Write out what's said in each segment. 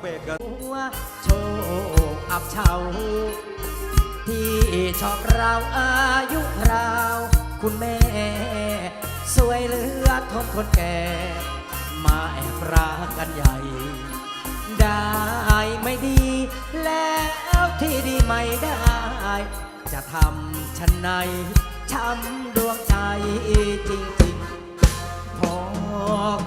เบกหัวโชคอับเฉาที่ชอบเราอายุราว คุณแม่ สวยเหลือทนคนแก่ มาแอบรักกันใหญ่ ได้ไม่ดี แล้วที่ดีไม่ได้ จะทำฉันในช้ำดวงใจจริงๆ พอ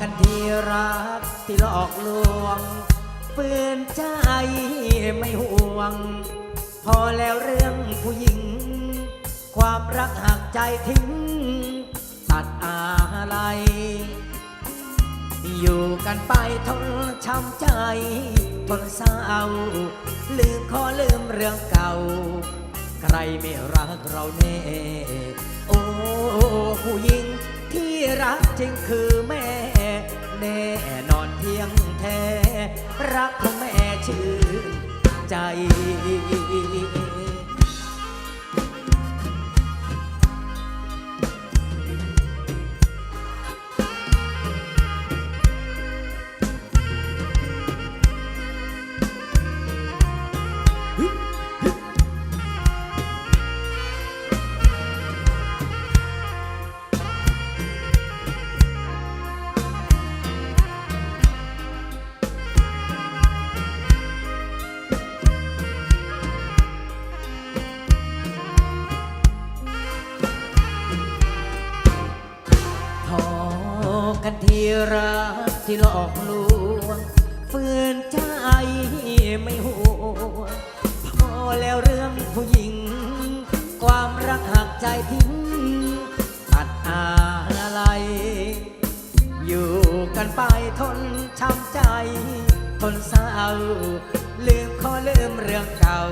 กันที่รักที่หลอกลวง ฝืนใจไม่ห่วง พอแล้วเรื่องผู้หญิง ความรักหักใจทิ้ง ตัดอะไร อยู่กันไปทนช้ำใจ ทนเศร้า ลืมขอลืมเรื่องเก่า ใครไม่รักเราแน่ โอ้ผู้หญิงที่รักจริงคือแม่แน่นอน เที่ยงแท้ รักของแม่ชื่นใจ รักที่หลอกลวงฝืนใจไม่ห่วงพอแล้วเรื่องผู้หญิง ความรักหักใจทิ้งตัดอะไร อยู่กันไปทนช้ำใจ ทนเศร้าลืมขอลืมเรื่องเก่า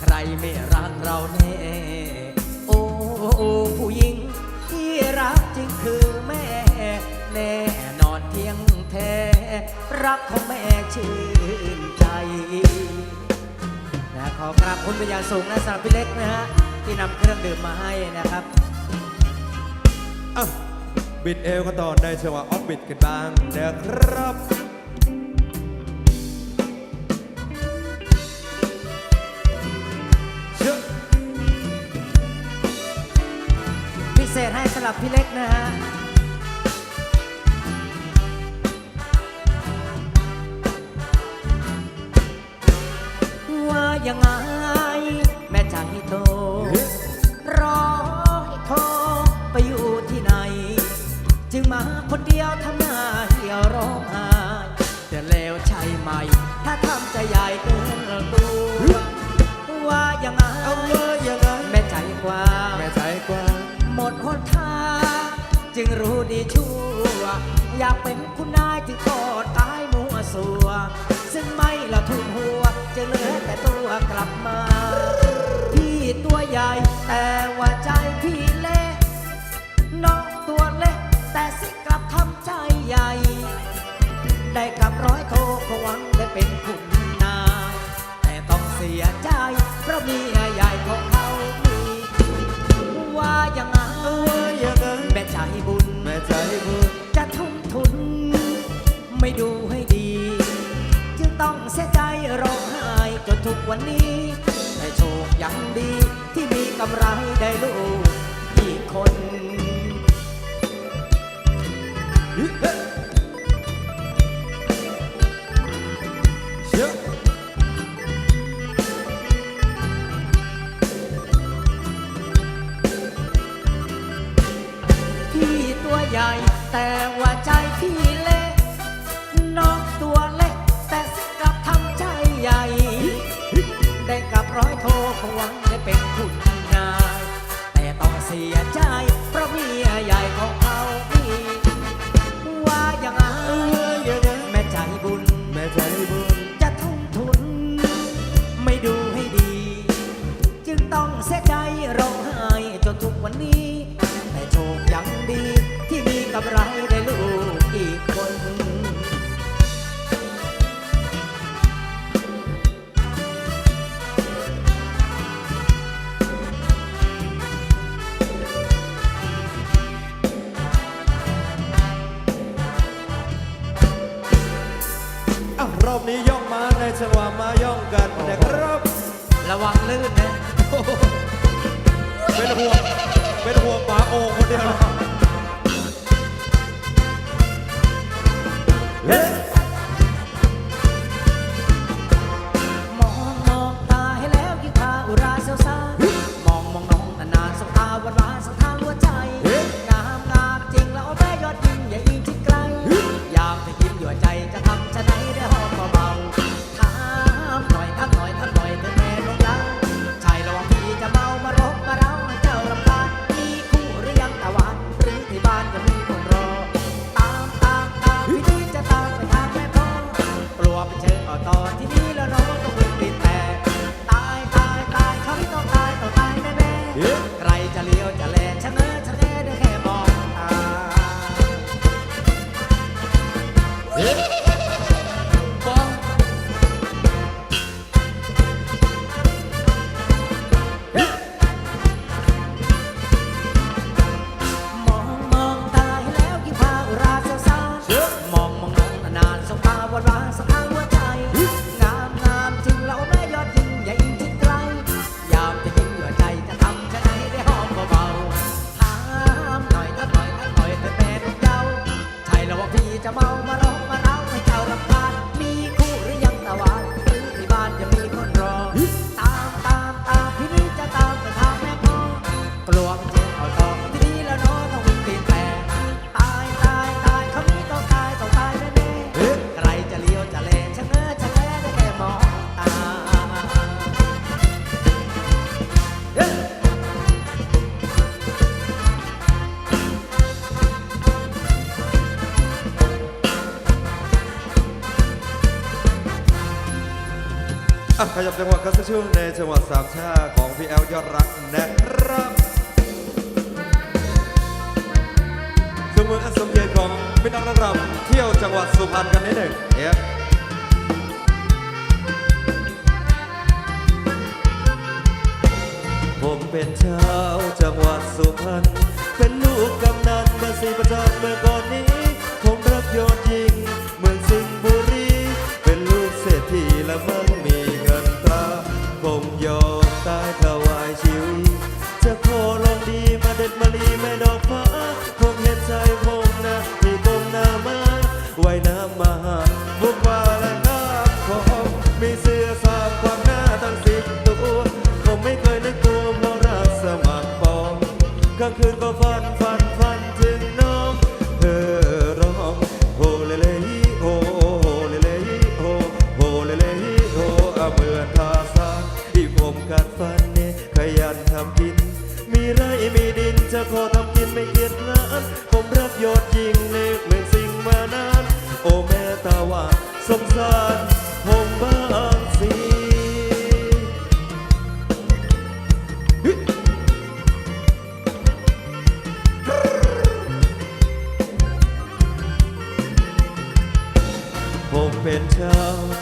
ใครไม่รักเราแน่ แท้ รักของแม่ชื่นใจนะขอกราบคุณเป็นอย่างสูงนะสำหรับพี่เล็กนะฮะ ที่นำเครื่องดื่มมาให้นะครับอะบิดเอวกันต่อในจังหวะออฟบิดกันบ้างนะครับเชื่อพิเศษให้สำหรับพี่เล็กนะฮะ ยังไง แม่จังให้โตร้องให้โทรไปอยู่ที่ไหน จึงมาคนเดียวทำหน้าเหี่ยวร้องไห้แต่แล้วใช่ไหม ถ้าทำใจใหญ่เกินตัวว่ายังไงเอาเลยยังไงแม่ใจกว้างแม่ใจกว้างหมดหนทางจึงรู้ดีชั่ว อยากเป็นคุณนายจึงก็ตายมัวสัว ซึ่งไม่ละทุ่มหัวจะเหลือแต่ตัว กลับมา พี่ตัวใหญ่แต่ วันนี้แต่โชคยังดีที่มีกำไรได้ลูกอีกคนพี่ตัวใหญ่แต่ว่าใจ ร้อยโทคงหวังได้เป็นคุณนาย แต่ต้องเสียใจ เพราะเมียใหญ่ของเขามีว่าอย่างไงแม่ใจบุญ แม่ใจบุญ จะทุ่มทุน ไม่ดูให้ดี จึงต้องเสียใจร้องไห้จนทุกวันนี้ แต่โชคยังดีที่มีกำไรไอบนี้ย่องมาในจังหวะมาย่องกันนะครับ ระวังลื่นนะ เป็นห่วง เป็นห่วงป๋าโอคนเดียวนะ จะเมามาร้ ขยับจังหวะคัสักช่ในจังหวัดสามชาของพี่แอลยอดรักนะครับเครื่องมืออันสมเกียรติของพี่น้องนับเที่ยวจังหวัดสุพรรณกันนิดหนึ่งเอฟผมเป็นชาวจังหวัดสุพรรณเป็นลูกกำนันภาษีประจำเมื่อก่อนนี้ ผมรับยอดยิง เมืองสิงห์บุรี เป็นลูกเศรษฐีละเมอ 朋友。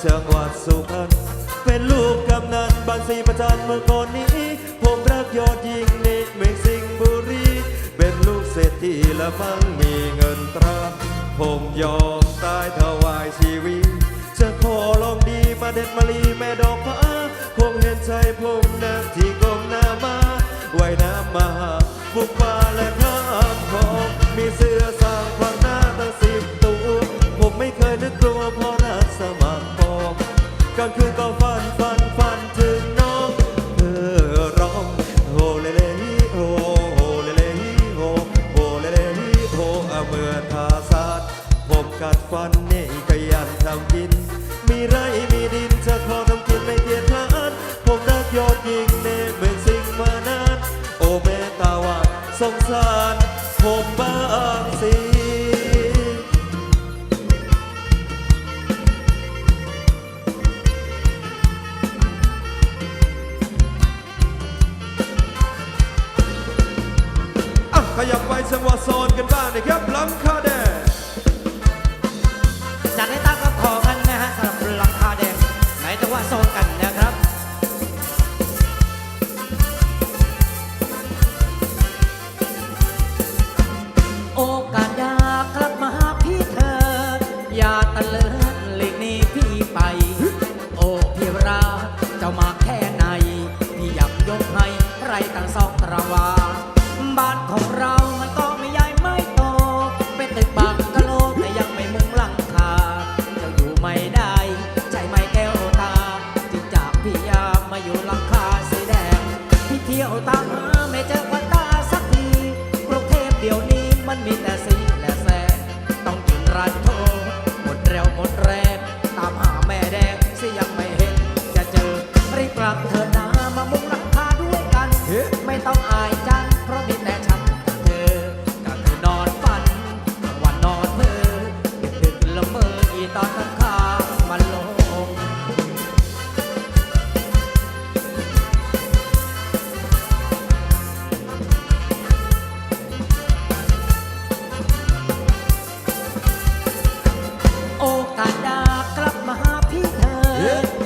จังหวัดสุพรรณเป็นลูกกำนันบางสีประจันเมืองอนนี้ ผมรักยอดยิงนิดเมืองสิงห์บุรี เป็นลูกเศรษฐีและมั่งมีเงินตรา ผมยอมตายถวายชีวิต จะขอลองดีมาเด็ดมาลีแม่ดอกฟ้าคงเห็นใจผมนะ กัดฟันเนี่ยขยันทำกิน มีไรมีดินจะขอทำกินไม่เกียจพลานผมนักยอดยิงเนี่ยเหมือนสิ่งมานาน โอแม่ตาวาสงสารผมบ้างสิขยับไปจังหวะโอนกันบ้างนะครับล้งค่า เ